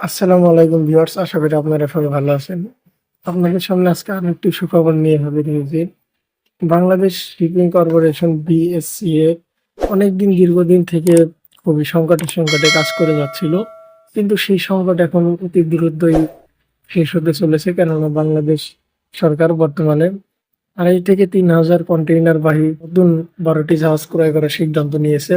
আসসালামু আলাইকুম ভিউয়ার্স, আশা করি আপনারা সবাই ভালো আছেন। আপনাদের সামনে আজকে আরও একটি সুখবর নিয়ে হাজির হয়েছি। বাংলাদেশ শিপিং কর্পোরেশন বিএসসিএ অনেকদিন, দীর্ঘদিন থেকে খুবই সংকটে সংকটে কাজ করে যাচ্ছিল। কিন্তু সেই সংকট এখন অতি দ্রুতই শেষ হতে চলেছে, কেননা বাংলাদেশ সরকার বর্তমানে আড়াই থেকে তিন হাজার কন্টেইনার বাহী নতুন বারোটি জাহাজ ক্রয় করার সিদ্ধান্ত নিয়েছে।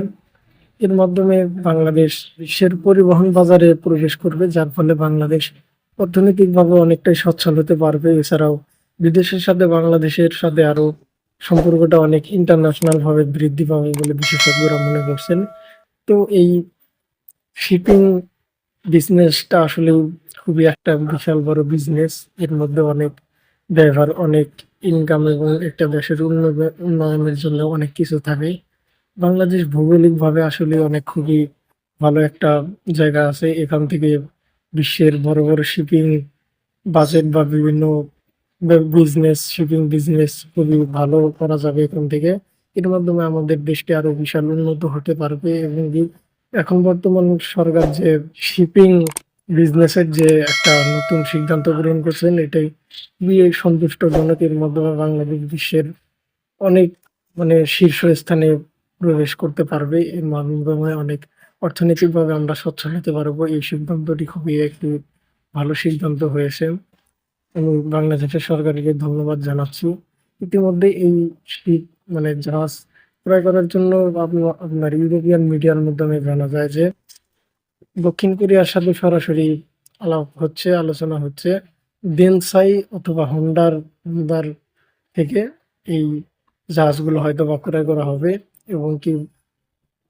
এর মাধ্যমে বাংলাদেশ বিশ্বের পরিবহন বাজারে প্রবেশ করবে, যার ফলে বাংলাদেশ অর্থনৈতিকভাবে অনেকটাই সচ্ছল হতে পারবে। এছাড়াও বিদেশের সাথে বাংলাদেশের সাথে আরও সম্পর্কটা অনেক ইন্টারন্যাশনালভাবে বৃদ্ধি পাবে বলে বিশেষজ্ঞরা মনে করছেন। তো এই শিপিং বিজনেসটা আসলে খুবই একটা বিশাল বড় বিজনেস এর মধ্যে অনেক ব্যবহার, অনেক ইনকাম এবং একটা দেশের উন্নয়ন- উন্নয়নের জন্য অনেক কিছু থাকে। বাংলাদেশ ভৌগোলিকভাবে আসলে অনেক খুবই ভালো একটা জায়গা আছে। এখান থেকে বিশ্বের বড় বড় শিপিং বাজেট বা বিভিন্ন বিজনেস শিপিং বিজনেস খুবই ভালো করা যাবে এখান থেকে। এর মাধ্যমে আমাদের দেশটি আরও বিশাল উন্নত হতে পারবে এবং এখন বর্তমান সরকার যে শিপিং বিজনেসের যে একটা নতুন সিদ্ধান্ত গ্রহণ করছেন, এটাই খুবই সন্তুষ্টজনক। এর মাধ্যমে বাংলাদেশ বিশ্বের অনেক মানে শীর্ষ স্থানে প্রবেশ করতে পারবে। এর মাধ্যমে অনেক অর্থনৈতিকভাবে আমরা সচ্ছল হতে পারব। এই সিদ্ধান্তটি খুবই একটি ভালো সিদ্ধান্ত হয়েছে। আমি বাংলাদেশের সরকারকে ধন্যবাদ জানাচ্ছি। ইতিমধ্যে এই শীত মানে জাহাজ ক্রয় করার জন্য আপনার ইউরোপিয়ান মিডিয়ার মাধ্যমে জানা যায় যে, দক্ষিণ কোরিয়ার সাথে সরাসরি আলাপ হচ্ছে, আলোচনা হচ্ছে। দেনসাই অথবা হন্ডার হোন্ডার থেকে এই জাহাজগুলো হয়তো বা ক্রয় করা হবে। এবং কি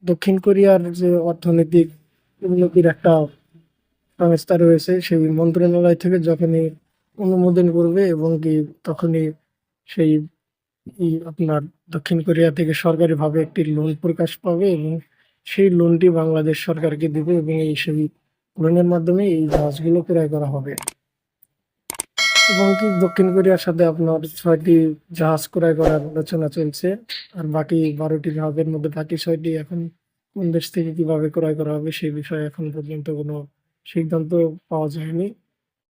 দক্ষিণ কোরিয়ার যে অর্থনৈতিক উন্নতির একটা সংস্থা রয়েছে, সেই মন্ত্রণালয় থেকে যখনই অনুমোদন করবে এবং কি তখনই সেই আপনার দক্ষিণ কোরিয়া থেকে সরকারিভাবে একটি লোন প্রকাশ পাবে এবং সেই লোনটি বাংলাদেশ সরকারকে দেবে এবং এই সেই লোনের মাধ্যমে এই জাহাজগুলো ক্রয় করা হবে। এবং কি দক্ষিণ কোরিয়ার সাথে আপনার ছয়টি জাহাজ ক্রয় করার আলোচনা চলছে, আর বাকি বারোটি জাহাজের মধ্যে বাকি ছয়টি এখন কোন দেশ থেকে কীভাবে ক্রয় করা হবে সেই বিষয়ে এখন পর্যন্ত কোনো সিদ্ধান্ত পাওয়া যায়নি।